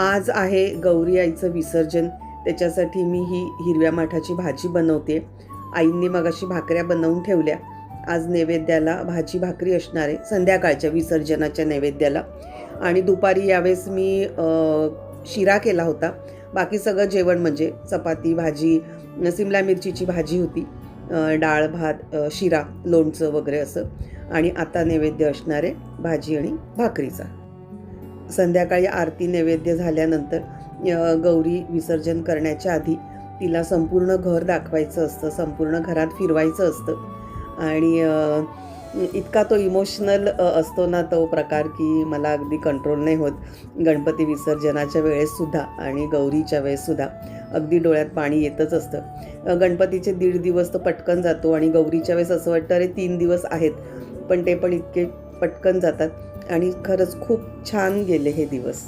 आज आहे गौरी आईचं विसर्जन. त्याच्यासाठी मी ही हिरव्या माठाची भाजी बनवते. आईंनी मगाशी भाकऱ्या बनवून ठेवल्या. आज नैवेद्याला भाजी भाकरी असणार आहे संध्याकाळच्या विसर्जनाच्या नैवेद्याला. आणि दुपारी यावेळेस मी शिरा केला होता. बाकी सगळं जेवण म्हणजे चपाती भाजी सिमला मिरचीची भाजी होती. डाळ भात शिरा लोणचं वगैरे असं. आणि आता नैवेद्य असणार आहे भाजी आणि भाकरीचा. संध्याकाळी आरती नैवेद्य झाल्यानंतर गौरी विसर्जन करण्याच्या आधी तिला संपूर्ण घर दाखवायचं असतं संपूर्ण घरात फिरवायचं असतं. आणि इतका तो इमोशनल असतो ना तो प्रकार की मला अगदी कंट्रोल नाही होत. गणपती विसर्जनाच्या वेळेससुद्धा आणि गौरीच्या वेळेससुद्धा अगदी डोळ्यात पाणी येतच असतं. गणपतीचे दीड दिवस तर पटकन जातो आणि गौरीच्या वेळेस असं वाटतं अरे तीन दिवस आहेत. पण ते पण इतके पटकन जातात. आणि खरंच खूप छान गेले हे दिवस.